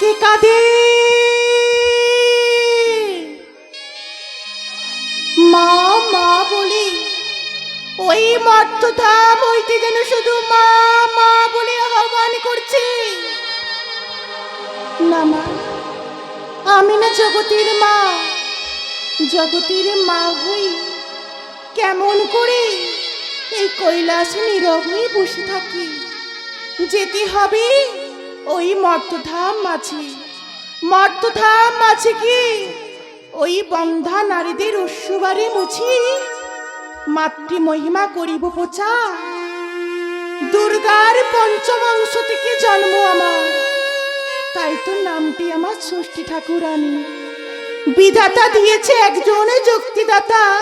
কে কাঁদে। মা মা বলি, ওই মর্তধাম হইতে যেন শুধু মা মা বলে আহ্বান করছে। না মা, আমি না জগতের মা। জগতের মা হই কেমন করে এই কৈলাস নীরব হয়ে বসে থাকি। যেতে হবে ওই মর্তধাম মাঝে মর্তধাম মাঝে কি? ওই বন্ধা নারীদের অশ্ববারে মুছি মাতৃ মহিমা করিব পোচা দুর্গার পঞ্চম অংশ থেকে জন্ম আমার। তাই তো নামটি আমার ষষ্ঠী ঠাকুরানী। বিধাতা দিয়েছে একজন যুক্তিদাতা।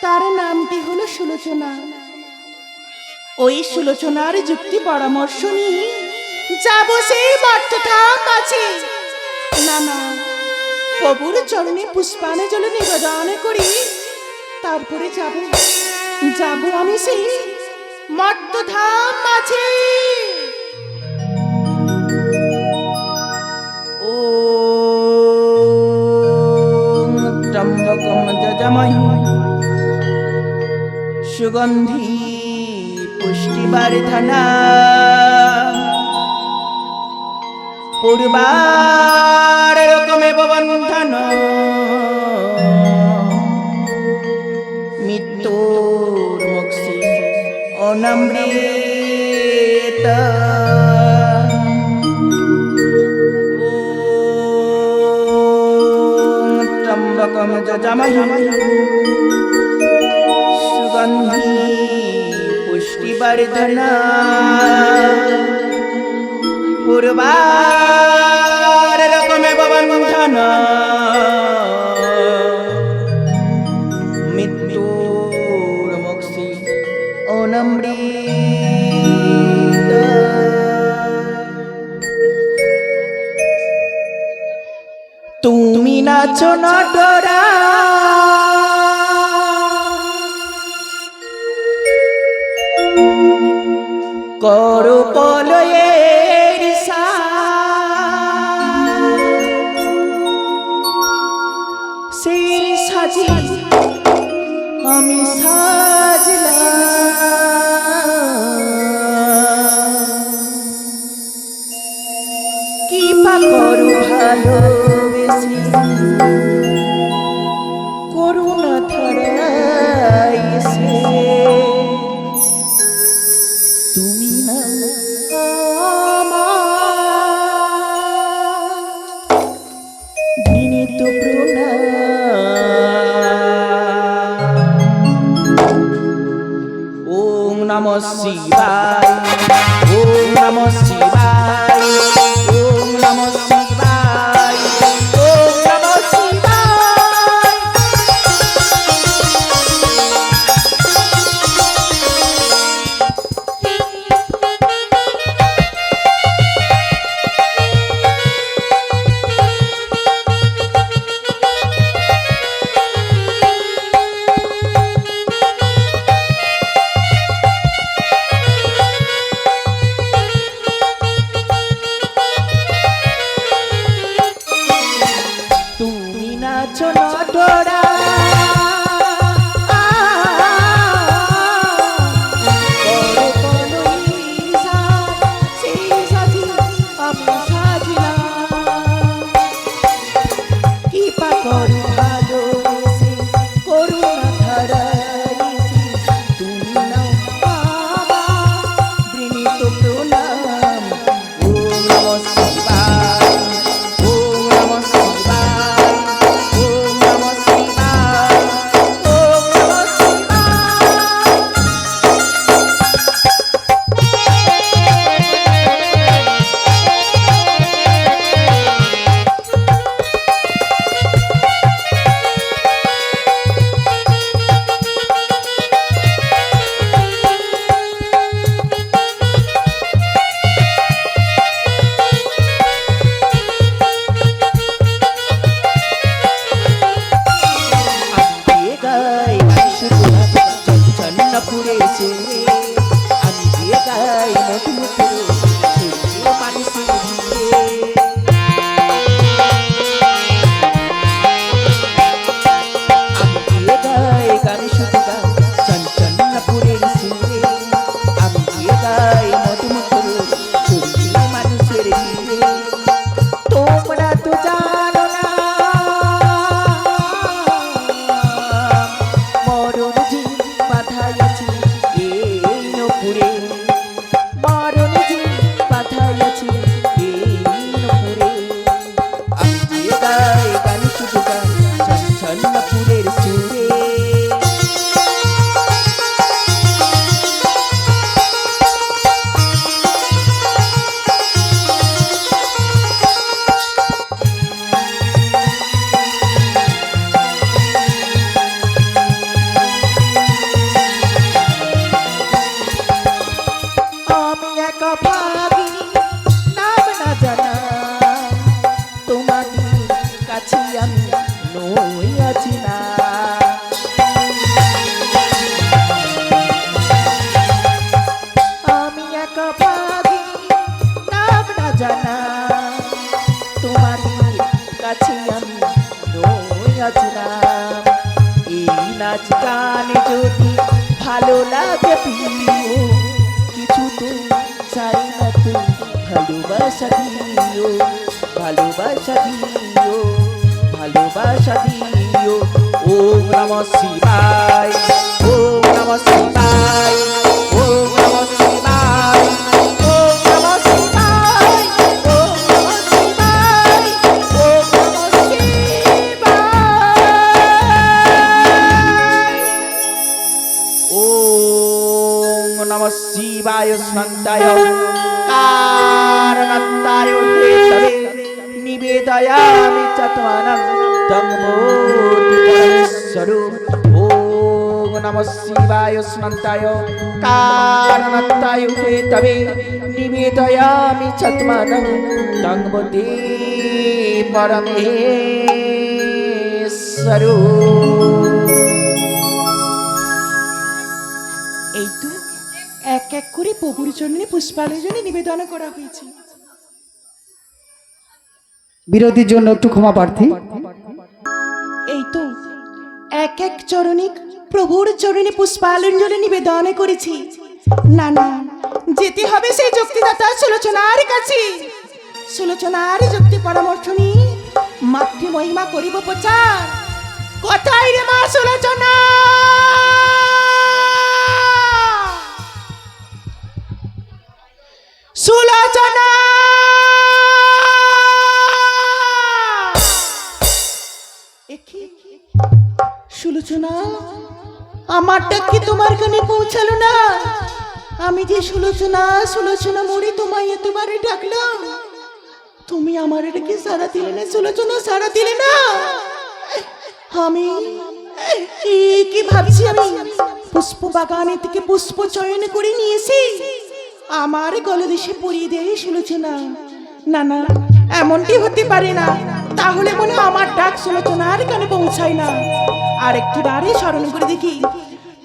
তার নামটি হলো সুলোচনা। ওই সুলোচনার যুক্তি পরামর্শ নিয়ে যাব সেই মর্তধাম আছে না না প্রভুর চরণে পুষ্পানে জল নিবেদন করি তারপরে যাব যাব আমি সেই মর্তধাম মাঝে ॐ त्र्यम्बकं जजमहि सुगन्धी पुष्टिवर्धना পূর্বার রকমে বন্ধন মৃত্যুর মুক্তি অনমৃত। ত্রম্বকম যজামহম সুগন্ধি পুষ্টিবর্ধনা। দুর্বার রকমে বন্ধন মৃত্যুর মুক্তি অনমৃত। তুমি নাচো নটরা। করো Thank you. কাছে আমি। অচলাম এই নাচ গান যদি ভালো লাগে প্রিয় কিছু তো চাই না তো ভালোবাসা দিও ভালোবাসা দিও ভালোবাসা দিও। ও নম শিবায় ও নম শিবায়। తాయో స్నంతాయో కారణత్తాయు హేతవే నివేదయామి చత్మనం తంగుతి పరమేశ్వరు এই তো এক এক করে প্রভুর জন্য পুষ্পালের জন্য নিবেদন করা হয়েছে। বিরোধীর জন্য একটু ক্ষমা প্রার্থী। এই তো এক এক চরণিক প্রভুর চরণে পুষ্পাঞ্জলি নিবেদন করেছি। না না যেতে হবে সেই যুক্তিদাতা সুলোচনার কাছে। সুলোচনার যুক্তি পরামর্শ নিয়ে মাতৃ মহিমা করিব প্রচার। কোথায় রে মা সুলোচনা! সুলোচনা! সুলোচনা, আমারটা কি তোমার কানে পৌঁছালো না? আমি যে সুলোচনা সুলোচনা মরে তোমায় এতবারে ডাকলাম, তুমি আমার এটাকে সারা দিলে না, সুলোচনা সারা দিলে না? আমি কি ভাবছি আমি? পুষ্প বাগানে থেকে পুষ্প চয়ন করে নিয়েছি, আমার গলদেশে পরিয়ে দেয় সুলোচনা। না না, এমনটি হতে পারে না। তাহলে মনে আমার ডাক সুলোচনার কানে পৌঁছায় না। আর একটি বারে স্মরণ করে দেখি।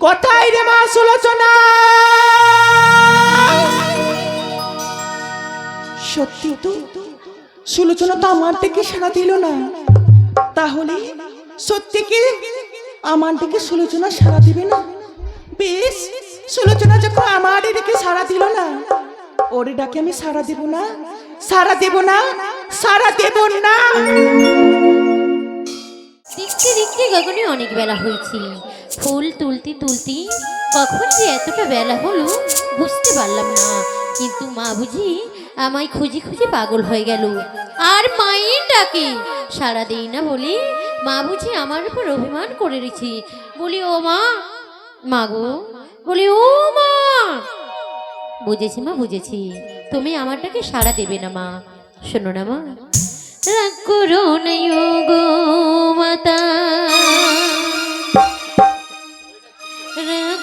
কোথায় রে মা সুলোচনা। সত্যি তো, সুলোচনা তো আমার থেকে সাড়া দিল না। তাহলে সত্যি কি আমার দিকে সুলোচনা সাড়া দিবে না? বেশ, সুলোচনা যখন আমার দিকে সাড়া দিল না, ওর ডাকে আমি সাড়া দেব না, সাড়া দেব না, সাড়া দেব না। দেখতে দেখতে গগনে অনেক বেলা হয়েছে। ফুল তুলতে তুলতে কখন যে এতটা বেলা হলো বুঝতে পারলাম না। কিন্তু মা বুঝি আমায় খুঁজে খুঁজে পাগল হয়ে গেল। আর মায়ের ডাকে সারা দেই না বলে মা বুঝি আমার উপর অভিমান করে রেছে বলি, ও মা। মা গো। বলি, ও মা। বুঝেছি মা, বুঝেছি। তুমি আমারটাকে সাড়া দেবে না মা। শোনো না মা। রাগ করো না গো মাতা। রাগ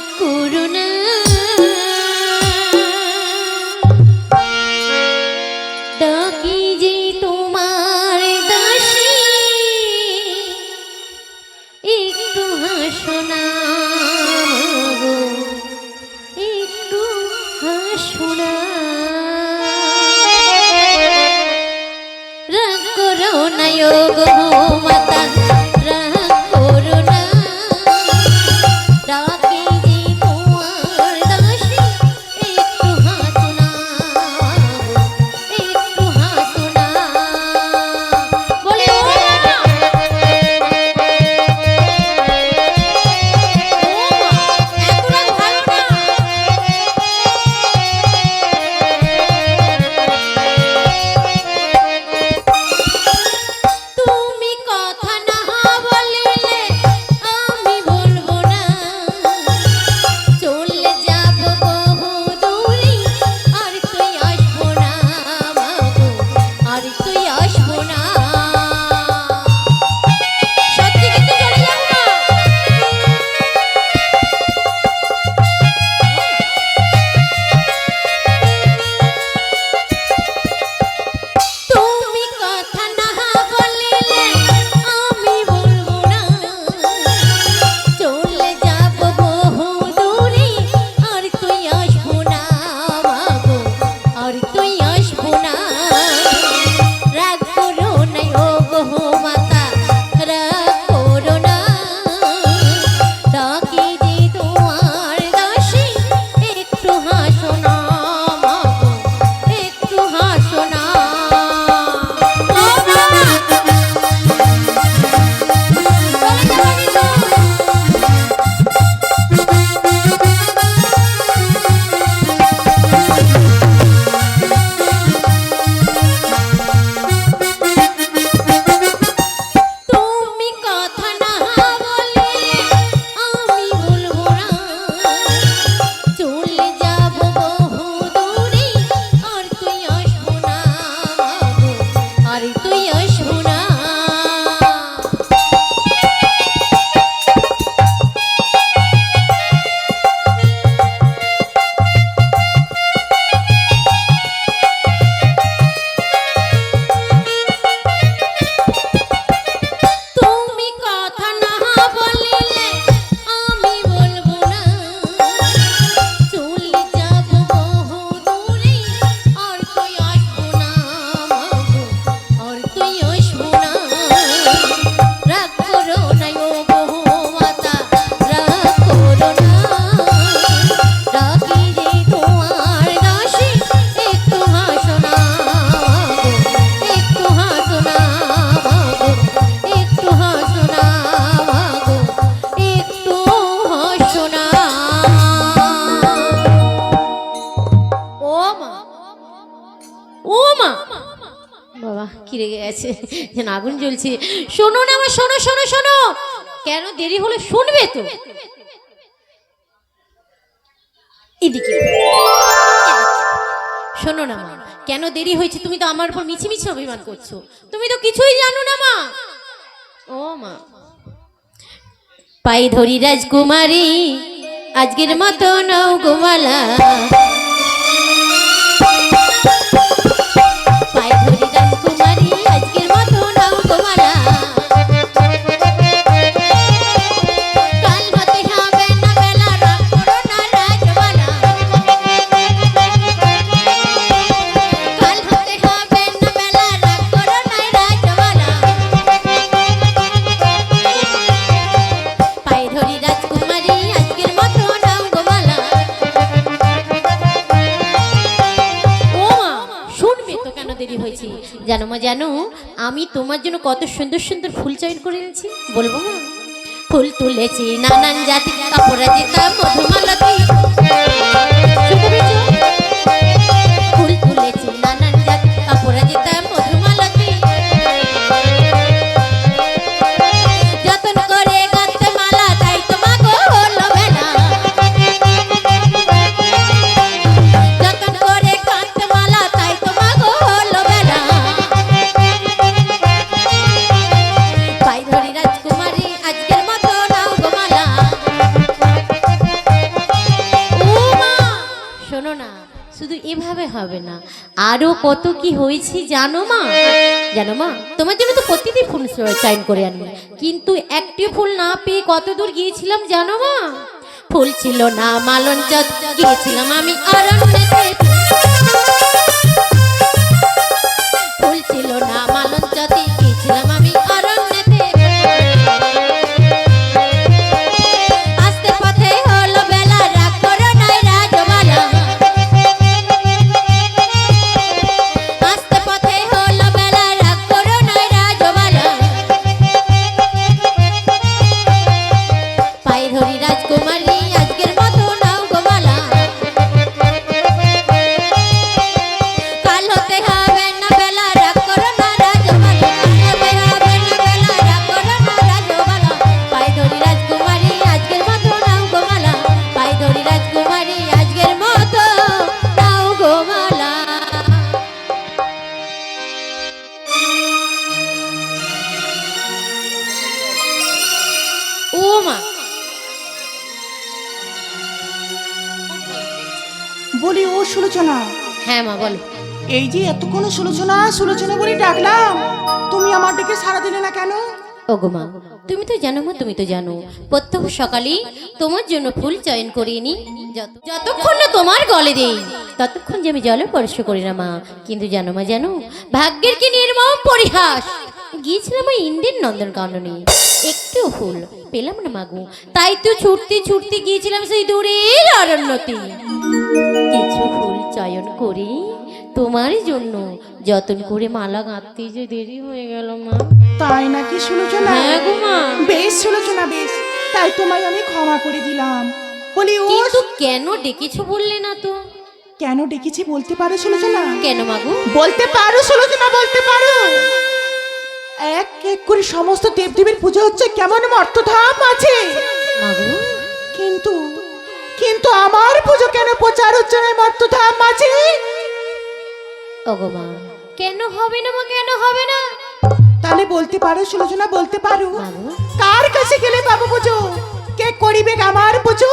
আগুন জ্বলছে। শোনো না আমার, শোনো শোনো শোনো। কেন দেরি হলে শুনবে তো? এদিকে। শোনো না মা, কেন দেরি হয়েছে? তুমি তো আমার উপর মিছিমিছি অভিমান করছ। তুমি তো কিছুই জানো না মা। ও মা। পাই ধরি রাজকুমারী, আজকের মতো নৌ গোমালা কত সুন্দর সুন্দর ফুল চয়ন করে এনেছি বলব না? ফুল তুলেছি, নানান জাতি কাপড় মধুমালতী আরও কত কি হয়েছে জানো মা? জানো মা, তোমার জন্য তো প্রতিদিন ফুল চাইন করে আনি। কিন্তু একটি ফুল না পেয়ে কত দূর গিয়েছিলাম জানো মা? ফুল ছিল না, মালন চত গিয়েছিলাম আমি আরণ্যে ফুল ছিল মা তুমি তো জানো মা, তুমি তো জানো। প্রত্যহ সকালে তোমার জন্য ফুল চয়ন করিয়ে নি যতক্ষণ না তোমার গলে দেই, ততক্ষণ যে আমি জলে স্পর্শ করি না মা। কিন্তু জানো মা, জানো, ভাগ্যের কি নির্মম পরিহাস। গিয়েছিলাম ওই ইন্ডিয়ান নন্দন কাননে একটু ফুল পেলাম না মাগু তাই তো ছুটতে ছুটতে গিয়েছিলাম সেই দূরের অরণ্যতে। কিছু ফুল চয়ন করি তোমার জন্য। যতন করে মালা গাঁথতে যে দেরি হয়ে গেল মা। তাই নাকি সুলোচনা হ্যাঁ গো মা। বেশ সুলোচনা বেশ। তাই তোমায় আমি ক্ষমা করে দিলাম। বলি ও কিন্তু কেন ডেকেছো বললে না তো? কেন ডেকেছি বলতে পারো সুলোচনা কেন মাগু বলতে পারো সুলোচনা বলতে পারো। এক এক করে সমস্ত দেবদেবীর পুজো হচ্ছে কেমন অর্থধাম আছে। মাগু কিন্তু কিন্তু আমার পুজো কেন প্রচার হচ্ছে না মর্তধাম আছে ওগো মা কেন হবে না মা কেন হবে না? তাহলে বলতে পারো সুলোচনা বলতে পারো। কার কাছে গেলে পাবো পুজো? কে করিবে আমার পুজো?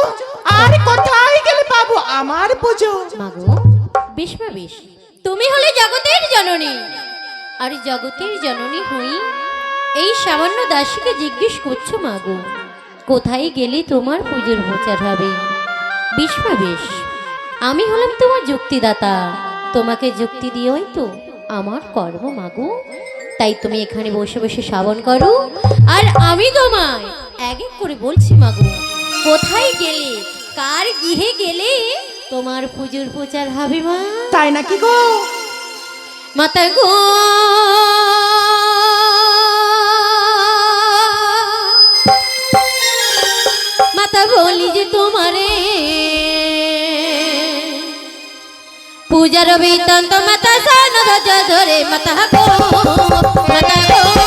আর কোথায় গেলে পাবো আমার পুজো? মাগু বেশ মা বেশ তুমি হলে জগতের জননী। আর জগতের জননী হই এই সামান্য দাসীকে জিজ্ঞেস করছ মাগু কোথায় গেলে তোমার পুজোর প্রচার হবে? বেশ মা বেশ আমি হলাম তোমার যুক্তিদাতা। তোমাকে যুক্তি দিয়েই তো আমার কর্ম মাগু তাই তুমি এখানে বসে বসে শ্রাবণ করো। আর আমি তোমায় এক এক করে বলছি মাগু কোথায় গেলে কার গৃহে গেলে তোমার পুজোর প্রচার হবে মা? তাই নাকি গো? মাতা গো। মাতা বলি যে তোমারে পূজার বেতন তো মাতা সান ধরে মাতা গো মাতা গো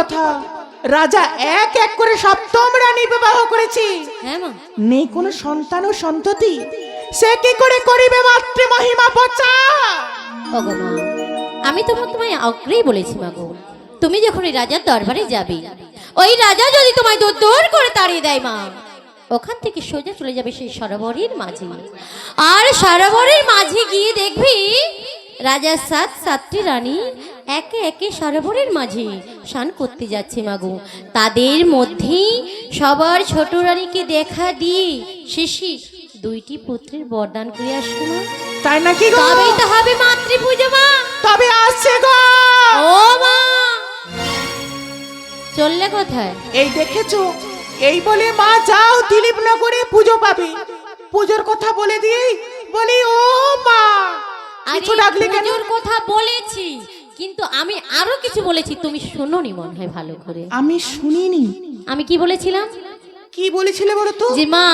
কথা। রাজা এক এক করে সপ্তম রানী বিবাহ করেছে। হ্যাঁ নেই কোনো সন্তান ও সন্ততি? সে কি করে করিবে মাতৃ মহিমা মা আমি তো তোমায় অগ্রেই বলেছি মা গো। তুমি যখন ওই রাজার দরবারে যাবে ওই রাজা যদি তোমায় দূর দূর করে তাড়িয়ে দেয় মা ওখান থেকে সোজা চলে যাবে সেই সরোবরের মাঝে। আর সরোবরের মাঝে গিয়ে দেখবি রাজার সাত সাতটি রানী একে একে সরোবরের মাঝে স্নান করতে যাচ্ছে মাগো। তাদের মধ্যেই সবার ছোট রানীকে দেখা দিয়ে শেষে দুইটি পুত্রের বরদান করে আসব মা। তাই নাকি গো? তবেই তো হবে মাতৃ পুজো মা। তবে আসছে গো! ও মা! চললে কোথায়? এই দেখেছ? এই বলে মা যাও দিলীপ নগরে পুজো পাবে। পুজোর কথা বলে দিয়ে বলি ও মা! কিছু ডাকলে কেন? কথা বলেছি। কিন্তু আমি আরও কিছু বলেছি তুমি শোনোনি মনে হয় ভালো করে। আমি শুনিনি। আমি কি বলেছিলাম? কি বলেছিলে বলো তো যে মা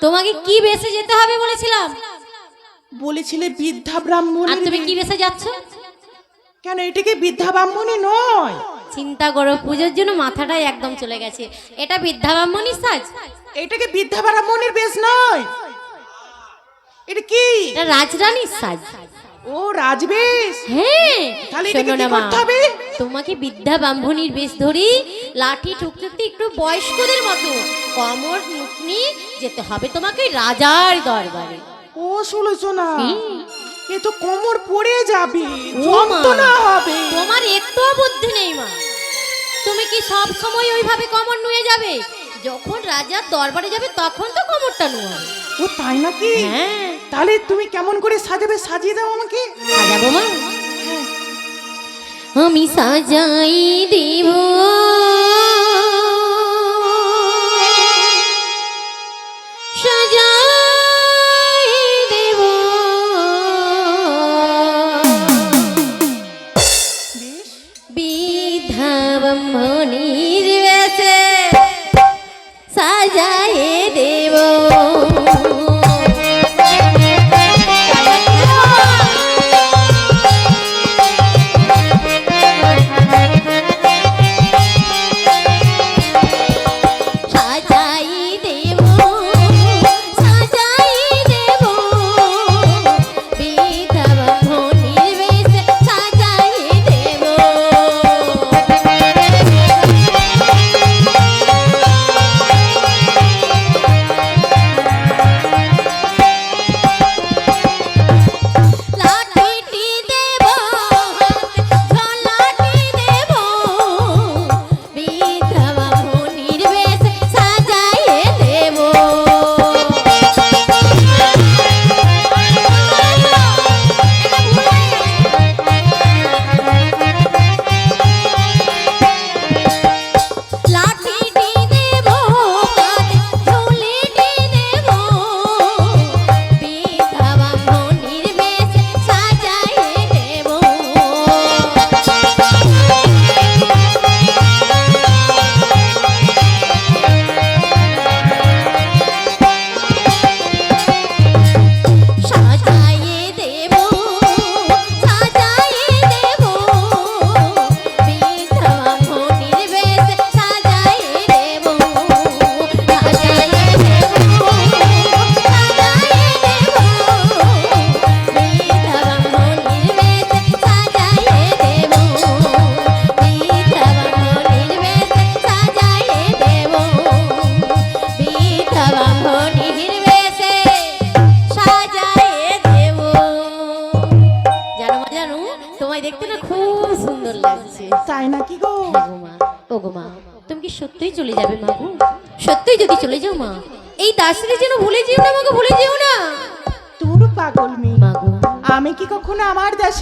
তোমাকে কি বেসে যেতে হবে বলেছিলাম? বলেছিলে বৃদ্ধা আর তুমি কি বেসে যাচ্ছ? কেন এটা কি বৃদ্ধা ব্রাহ্মণী নয়? চিন্তা করো পুজোর জন্য মাথাটাই একদম চলে গেছে। এটা বিদ্যা ব্রাহ্মণী সাজ। এটাকে বৃদ্ধা ব্রাহ্মণীর বেশ নয়? এটা কি? রাজরানীর সাজ। ও রাজবেশ। হ্যাঁ। তাহলে এটাকে কি করতে হবে? তোমাকে বিদ্যা ব্রাহ্মণীর বেশ ধরি লাঠি ঠুকতে একটু বয়স্কদের মতো কমর মুখনি যেতে হবে তোমাকে রাজার দরবারে। ও সুলোচনা হুম। এ তো কোমর পড়ে যাবে যন্ত্রণা হবে। তোমার একটুও বুদ্ধি নেই মা। তুমি কি সব সময় ওইভাবে কমর নুয়ে যাবে? যখন রাজার দরবারে যাবে তখন তো কমরটা নুয়াবে। ও তাই নাকি? হ্যাঁ। তাহলে তুমি কেমন করে সাজাবে? সাজিয়ে দাও আমাকে। সাজাবো মা। আমি সাজাই দেব।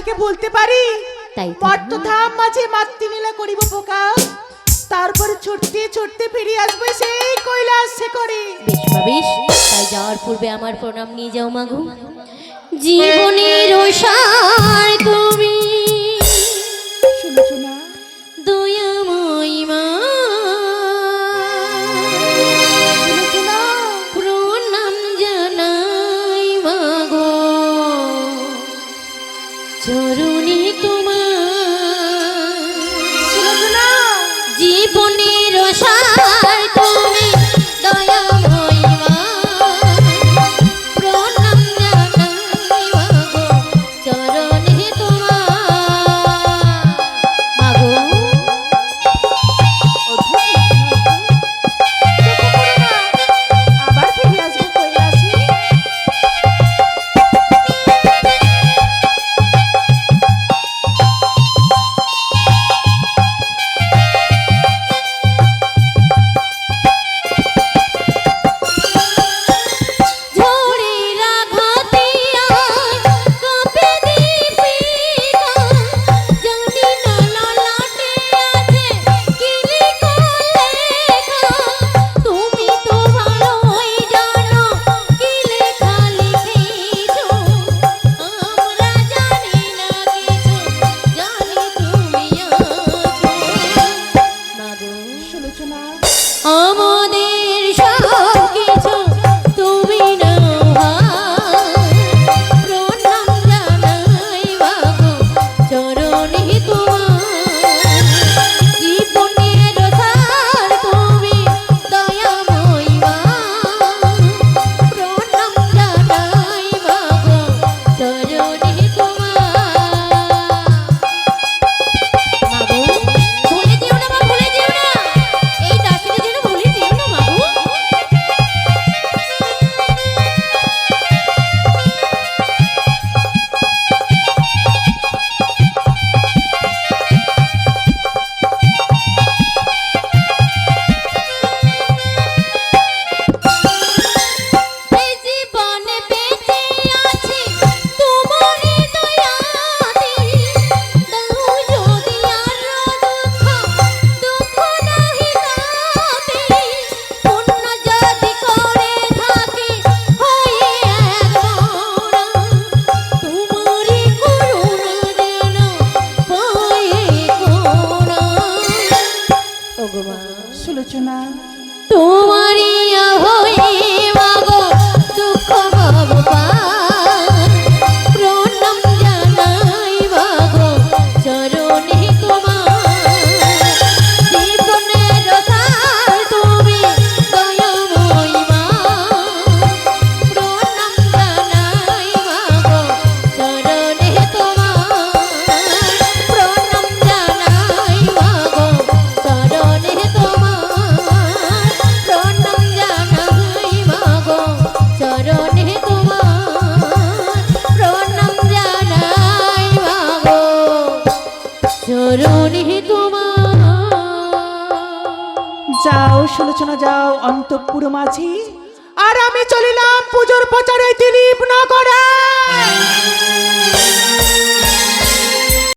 তোমাকে বলতে পারি? তাই মর্তধাম মাঝে মাতৃলীলা করিব পোকা। তারপর ছুটতে ছুটতে ফিরে আসবে সেই কৈলাস সে করে বেশ বেশ। তাই যাওয়ার পূর্বে আমার প্রণাম নিয়ে যাও মাগু জীবনের সার তুমি